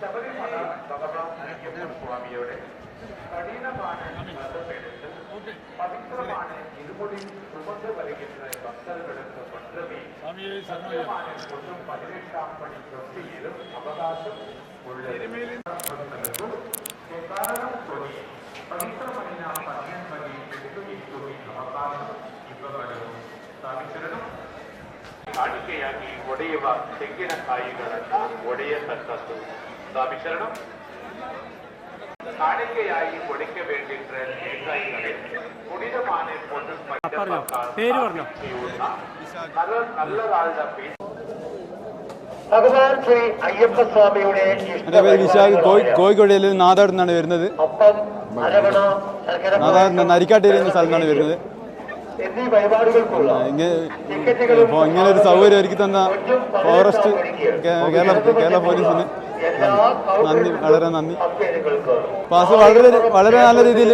ശബരിമല സബർമാനയ്യ സ്വാമിയുടെ കഠിനമാണ് ബന്ധപ്പെട്ട് പവിത്രമാണ് ഇരുമുടി ചുമന്ന് വരുന്ന ഭക്തர்களுக்கு மட்டுமே സത്യമാണ് കൊണ്ടും പതിനെട്ടാം പടി ഭക്തിയിലും അവകാശം ഉള്ളത്. ಶ್ರಮಿಸಿರನು ಕಾಣಿಕೆಯಾಗಿ ಒಡೆಯುವ ತೆಂಗಿನಕಾಯಿಗಳನ್ನ ಒಡೆಯತಕ್ಕದ್ದು ಸ್ವಾಮಿ ಕಾಣಿಕೆಯಾಗಿ കാണിക്കയായി ಬೇಕಿದ್ರೆ വേണ്ടിയിട്ട് ഏകായികളെ പുണിതമാണ് നല്ലതാളുടെ പേര് ഭഗവാൻ ശ്രീ അയ്യപ്പ സ്വാമിയുടെ നാദാടുന്നാണ് വരുന്നത്. നാദാടുന്ന നരിക്കാട്ടിൽ എന്ന സ്ഥലത്താണ് വരുന്നത്. ഇങ്ങനെ ഒരു സൗകര്യം ഒരുക്കി തന്ന ഫോറസ്റ്റ് കേരള കേരള പോലീസിന് നന്ദി. വളരെ നന്ദി. പാസ് വളരെ വളരെ നല്ല രീതിയിൽ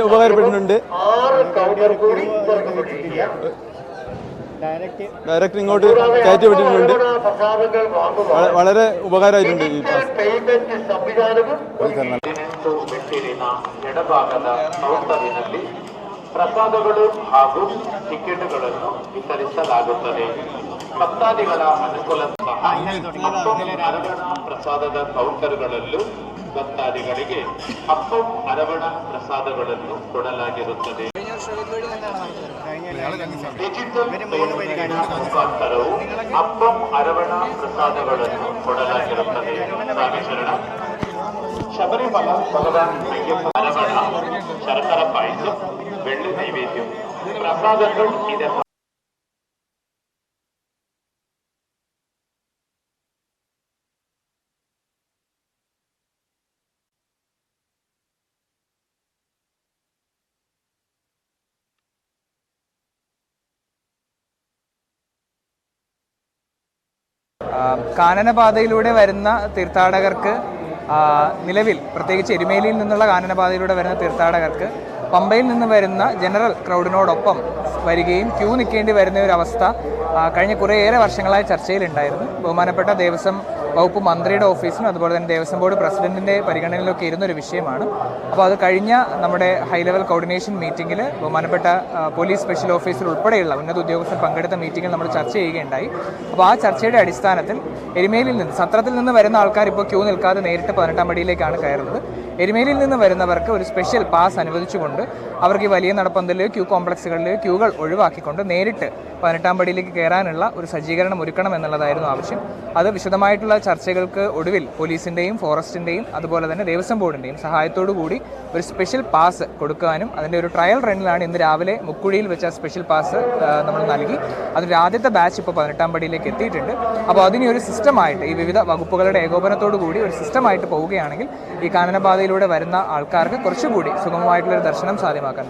തുറക്കപ്പെട്ടിരിക്കുകയാണ് ഡയറക്റ്റ് ഇങ്ങോട്ട് കയറ്റി വിട്ടിട്ടുണ്ട്. വളരെ ഉപകാരമായിട്ടുണ്ട് ഈ പാസ് ಪ್ರಸಾದಗಳು ಹಾಗೂ ಟಿಕೆಟ್ಗಳನ್ನು ವಿತರಿಸಲಾಗುತ್ತದೆ. ಭಕ್ತಾದಿಗಳ ಅನುಕೂಲ ಪ್ರಸಾದದ ಕೌಂಟರ್ಗಳಲ್ಲೂ ಭಕ್ತಾದಿಗಳಿಗೆ ಅಪ್ಪಂ ಅರವಣ ಪ್ರಸಾದಗಳನ್ನು ಕೊಡಲಾಗಿರುತ್ತದೆ. ಮುಖಾಂತರವು ಅಪ್ಪಂ ಅರವಣ ಪ್ರಸಾದಗಳನ್ನು ಕೊಡಲಾಗಿರುತ್ತದೆ. ರಾಮೇಶ್ವರಣ ಶಬರಿಮಲ, ಭಗವಾನ್ ಅರವಣ ಶರಕರ ಪಾಯಸ. afadas y കാനനപാതയിലൂടെ വരുന്ന തീർത്ഥാടകർക്ക് നിലവിൽ പ്രത്യേകിച്ച് എരുമേലിയിൽ നിന്നുള്ള കാനനപാതയിലൂടെ വരുന്ന തീർത്ഥാടകർക്ക് പമ്പയിൽ നിന്ന് വരുന്ന ജനറൽ ക്രൗഡിനോടൊപ്പം വരികയും ക്യൂ നിൽക്കേണ്ടി വരുന്ന ഒരു അവസ്ഥ കഴിഞ്ഞ കുറേയേറെ വർഷങ്ങളായി ചർച്ചയിലുണ്ടായിരുന്നു. ബഹുമാനപ്പെട്ട ദേവസ്വം വകുപ്പ് മന്ത്രിയുടെ ഓഫീസും അതുപോലെ തന്നെ ദേവസ്വം ബോർഡ് പ്രസിഡന്റിന്റെ പരിഗണനയിലൊക്കെ ഇരുന്നൊരു വിഷയമാണ്. അപ്പോൾ അത് കഴിഞ്ഞ നമ്മുടെ ഹൈ ലെവൽ കോർഡിനേഷൻ മീറ്റിംഗിൽ ബഹുമാനപ്പെട്ട പോലീസ് സ്പെഷ്യൽ ഓഫീസർ ഉൾപ്പെടെയുള്ള ഉന്നത ഉദ്യോഗസ്ഥർ പങ്കെടുത്ത മീറ്റിംഗിൽ നമ്മൾ ചർച്ച ചെയ്യുകയുണ്ടായി. അപ്പോൾ ആ ചർച്ചയുടെ അടിസ്ഥാനത്തിൽ എരുമേലിൽ നിന്ന് സത്രത്തിൽ നിന്ന് വരുന്ന ആൾക്കാർ ഇപ്പോൾ ക്യൂ നിൽക്കാതെ നേരിട്ട് പതിനെട്ടാം പടിയിലേക്കാണ് കയറുന്നത്. എരുമേലിയിൽ നിന്ന് വരുന്നവർക്ക് ഒരു സ്പെഷ്യൽ പാസ് അനുവദിച്ചുകൊണ്ട് അവർക്ക് ഈ വലിയ നടപ്പന്തലിൽ ക്യൂ കോംപ്ലക്സുകളിൽ ക്യൂകൾ ഒഴിവാക്കിക്കൊണ്ട് നേരിട്ട് പതിനെട്ടാം പടിയിലേക്ക് കയറാനുള്ള ഒരു സജ്ജീകരണം ഒരുക്കണം എന്നുള്ളതായിരുന്നു ആവശ്യം. അത് വിശദമായിട്ടുള്ള ചർച്ചകൾക്ക് ഒടുവിൽ പോലീസിന്റെയും ഫോറസ്റ്റിന്റെയും അതുപോലെ തന്നെ ദേവസ്വം ബോർഡിന്റെയും സഹായത്തോടു കൂടി ഒരു സ്പെഷ്യൽ പാസ് കൊടുക്കാനും അതിന്റെ ഒരു ട്രയൽ റണ്ണിലാണ് ഇന്ന് രാവിലെ മുക്കുഴിയിൽ വെച്ച സ്പെഷ്യൽ പാസ് നമ്മൾ നൽകി. അതിന്റെ ആദ്യത്തെ ബാച്ച് ഇപ്പോൾ പതിനെട്ടാം പടിയിലേക്ക് എത്തിയിട്ടുണ്ട്. അപ്പോൾ അതിനെ ഒരു സിസ്റ്റമായിട്ട് ഈ വിവിധ വകുപ്പുകളുടെ ഏകോപനത്തോടു കൂടി ഒരു സിസ്റ്റമായിട്ട് പോവുകയാണെങ്കിൽ ഈ കാനനപാതയിലൂടെ വരുന്ന ആൾക്കാർക്ക് കുറച്ചുകൂടി സുഗമമായിട്ടുള്ളൊരു ദർശനം സാധ്യമാക്കാൻ